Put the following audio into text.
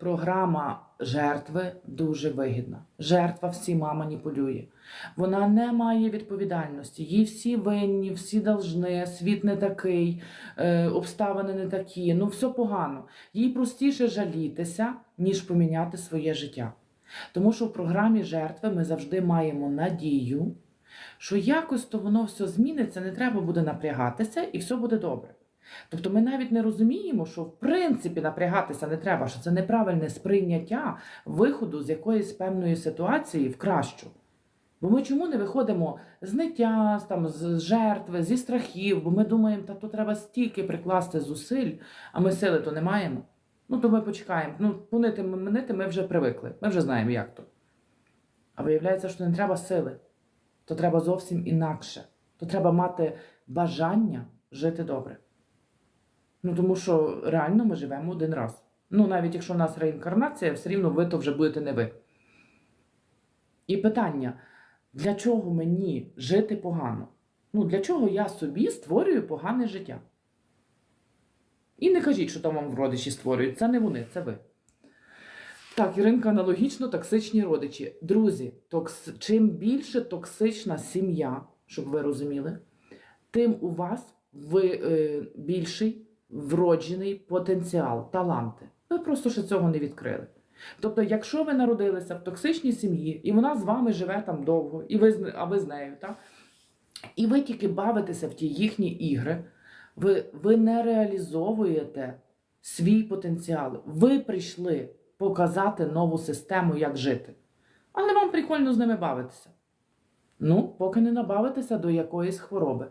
програма жертви дуже вигідна. Жертва всіма маніпулює. Вона не має відповідальності. Їй всі винні, всі должны, світ не такий, е, обставини не такі. Ну, все погано. Їй простіше жалітися, ніж поміняти своє життя. Тому що в програмі жертви ми завжди маємо надію, що якось то воно все зміниться, не треба буде напрягатися і все буде добре. Тобто ми навіть не розуміємо, що в принципі напрягатися не треба, що це неправильне сприйняття виходу з якоїсь певної ситуації в кращу. Бо ми чому не виходимо з ниття, там, з жертви, зі страхів, бо ми думаємо, та то треба стільки прикласти зусиль, а ми сили то не маємо. Ну, то ми почекаємо. Ну, понити минити ми вже привикли, ми вже знаємо, як то. А виявляється, що не треба сили, то треба зовсім інакше. То треба мати бажання жити добре. Ну, тому що реально ми живемо один раз. Ну, навіть якщо в нас реінкарнація, все рівно ви то вже будете не ви. І питання: для чого мені жити погано? Ну, для чого я собі створюю погане життя? І не кажіть, що там вам родичі створюють. Це не вони, це ви. Так, Іринка, аналогічно токсичні родичі. Друзі, токс... чим більше токсична сім'я, щоб ви розуміли, тим у вас ви, е, більший вроджений потенціал, таланти. Ви просто ще цього не відкрили. Тобто, якщо ви народилися в токсичній сім'ї, і вона з вами живе там довго, і ви, а ви з нею, так? і ви тільки бавитеся в ті їхні ігри, ви, ви не реалізовуєте свій потенціал. Ви прийшли показати нову систему, як жити. Але вам прикольно з ними бавитися. Ну, поки не набавитеся до якоїсь хвороби.